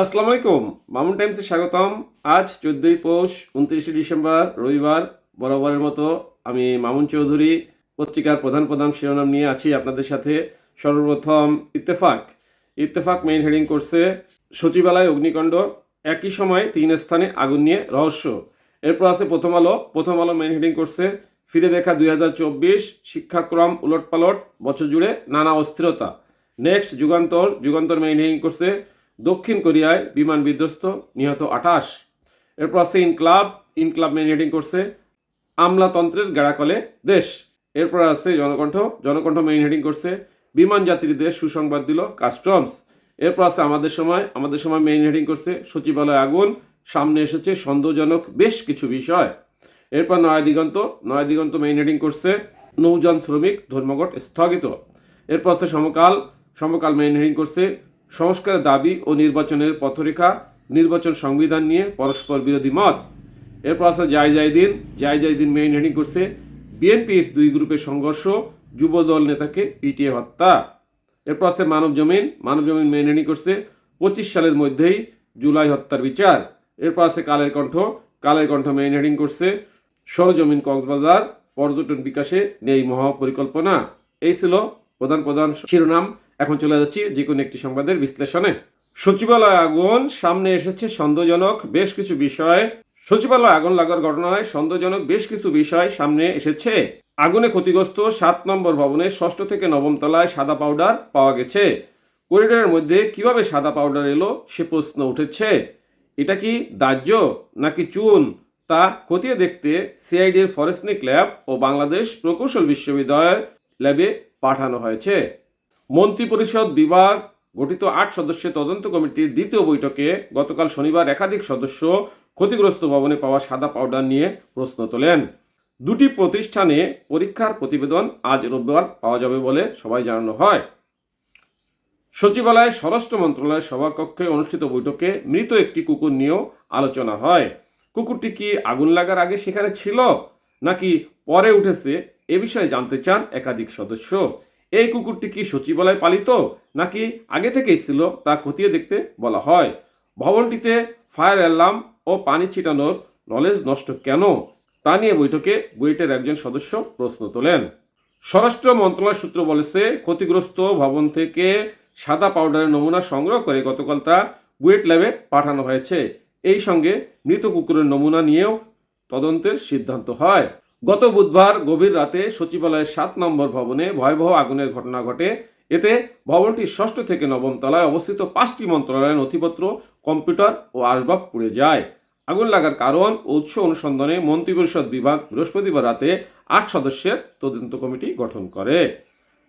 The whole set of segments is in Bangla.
আসসালামু আলাইকুম, মামুন টাইমসে স্বাগতম। আজ চোদ্দোই পৌষ, উনত্রিশে ডিসেম্বর, রবিবার, বরাবরের মতো আমি মামুন চৌধুরী, পত্রিকার প্রধান প্রধান শিরোনাম নিয়ে আছি আপনাদের সাথে। সর্বপ্রথম ইত্তেফাক। ইত্তেফাক মেইন হেডিং করছে সচিবালয় অগ্নিকাণ্ড, একই সময় তিন স্থানে আগুন নিয়ে রহস্য। এরপর আছে প্রথম আলো। প্রথম আলো মেইন হেডিং করছে ফিরে দেখা দুই হাজার চব্বিশ, শিক্ষাক্রম উলটপালট, বছর জুড়ে নানা অস্থিরতা। Next Jugantor. Jugantor main heading করছে দক্ষিণ কোরিয়ায় বিমান বিধ্বস্ত, নিহত আঠাশ। এরপর আছে ইনক্লাব ইনক্লাব মেইন হেডিং করছে আমলাতন্ত্রের গেড়াকলে দেশ। এরপর আছে জনকণ্ঠ জনকণ্ঠ মেইন করছে বিমান যাত্রীদের সুসংবাদ দিল কাস্টমস। এরপর আছে আমাদের সময় আমাদের সময় মেইন করছে সচিবালয় আগুন, সামনে এসেছে সন্দেহজনক বেশ কিছু বিষয়। এরপর নয়া দিগন্ত নয়া দিগন্ত মেইন করছে নৌযান শ্রমিক ধর্মঘট স্থগিত। এরপর আছে সমকাল সমকাল মেইন হেডিং করছে সংস্কারের দাবি ও নির্বাচনের পথরেখা, নির্বাচন সংবিধান নিয়ে পরস্পর বিরোধী মত। এরপর আছে জায় জায় দিন। জায় জায় দিন মেইন হেডিং করছে বিএনপির দুই গ্রুপের সংঘর্ষ, যুবদল নেতাকে পিটিয়ে হত্যা। এরপর আছে মানব জমিন। মানব জমিন মেইন হেডিং করছে পঁচিশ সালের মধ্যেই জুলাই হত্যার বিচার। এরপর আছে কালের কণ্ঠ। কালের কণ্ঠ মেইন হেডিং করছে সরজমিন কক্সবাজার। পর্যটন বিকাশে নেই মহাপরিকল্পনা। এই ছিল প্রধান প্রধান শিরোনাম। এখন চলে যাচ্ছি যে কোনো একটি সংবাদের বিশ্লেষণে। সচিবালয় আগুন সামনে এসেছে সন্দেহজনক বেশ কিছু বিষয়। সচিবালয় আগুন লাগার ঘটনায় সন্দেহজনক বেশ কিছু বিষয় সামনে এসেছে। আগুনে ক্ষতিগ্রস্ত সাত নম্বর ভবনের ষষ্ঠ থেকে নবম তলায় সাদা পাউডার পাওয়া গেছে। করিডোরের মধ্যে কীভাবে সাদা পাউডার এলো সে প্রশ্ন উঠেছে। এটা কি দাহ্য নাকি চুন? তা খতিয়ে দেখতে সিআইডির ফরেস্টনিক ল্যাব ও বাংলাদেশ প্রকৌশল বিশ্ববিদ্যালয়ের ল্যাবে পাঠানো হয়েছে। মন্ত্রিপরিষদ বিভাগ গঠিত আট সদস্যের তদন্ত কমিটির দ্বিতীয় বৈঠকে গতকাল শনিবার একাধিক সদস্য ক্ষতিগ্রস্ত ভবনে পাওয়া সাদা পাউডার নিয়ে প্রশ্ন তোলেন। দুটি প্রতিষ্ঠানে পরীক্ষার প্রতিবেদন আজ রবিবার পাওয়া যাবে বলে সবাই জানানো হয়। সচিবালয় স্বরাষ্ট্র মন্ত্রণালয়ের সভাকক্ষে অনুষ্ঠিত বৈঠকে মৃত একটি কুকুর নিয়েও আলোচনা হয়। কুকুরটি কি আগুন লাগার আগে সেখানে ছিল নাকি পরে উঠেছে এ বিষয়ে জানতে চান একাধিক সদস্য। এই কুকুরটি কি সচিবালয় পালিত নাকি আগে থেকেই ছিল তা খতিয়ে দেখতে বলা হয়? ভবনটিতে ফায়ার অ্যালার্ম ও পানি ছিটানোর নলেজ নষ্ট কেন? তা নিয়ে বৈঠকে বুয়েটের একজন সদস্য প্রশ্ন তোলেন। স্বরাষ্ট্র মন্ত্রণালয় সূত্র বলেছে, ক্ষতিগ্রস্ত ভবন থেকে সাদা পাউডারের নমুনা সংগ্রহ করে গতকাল তা বুয়েট ল্যাবে পাঠানো হয়েছে। এই সঙ্গে মৃত কুকুরের নমুনা নিয়েও তদন্তের সিদ্ধান্ত হয়। গত বুধবার গভীর রাতে সচিবালয়ের সাত নম্বর ভবনে ভয়াবহ আগুনের ঘটনা ঘটে। এতে ভবনটির ষষ্ঠ থেকে নবম তলায় অবস্থিত পাঁচটি মন্ত্রণালয়ের নথিপত্র, কম্পিউটার ও আসবাব পুড়ে যায়। আগুন লাগার কারণ ও উৎস অনুসন্ধানে মন্ত্রিপরিষদ বিভাগ বৃহস্পতিবার রাতে আট সদস্যের তদন্ত কমিটি গঠন করে।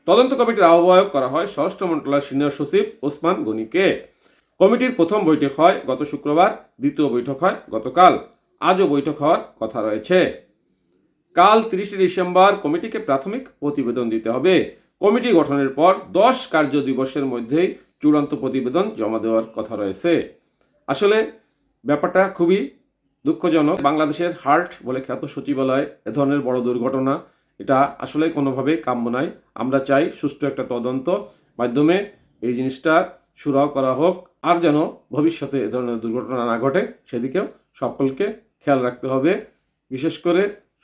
তদন্ত কমিটির আহ্বায়ক করা হয় স্বরাষ্ট্র মন্ত্রণালয়ের সিনিয়র সচিব ওসমান গনিকে। কমিটির প্রথম বৈঠক হয় গত শুক্রবার, দ্বিতীয় বৈঠক হয় গতকাল। আজও বৈঠক হওয়ার কথা রয়েছে। কাল তিরিশে ডিসেম্বর কমিটিকে প্রাথমিক প্রতিবেদন দিতে হবে। কমিটি গঠনের পর দশ কার্য দিবসের মধ্যেই চূড়ান্ত প্রতিবেদন জমা দেওয়ার কথা রয়েছে। আসলে ব্যাপারটা খুবই দুঃখজনক। বাংলাদেশের হার্ট বলে খ্যাত সচিবালয় এ ধরনের বড় দুর্ঘটনা, এটা আসলে কোনোভাবে কাম্য নয়। আমরা চাই সুষ্ঠু একটা তদন্ত মাধ্যমে এই জিনিসটা সুরাহ করা হোক। আর যেন ভবিষ্যতে এ ধরনের দুর্ঘটনা না ঘটে, সেদিকেও সকলকে খেয়াল রাখতে হবে। বিশেষ করে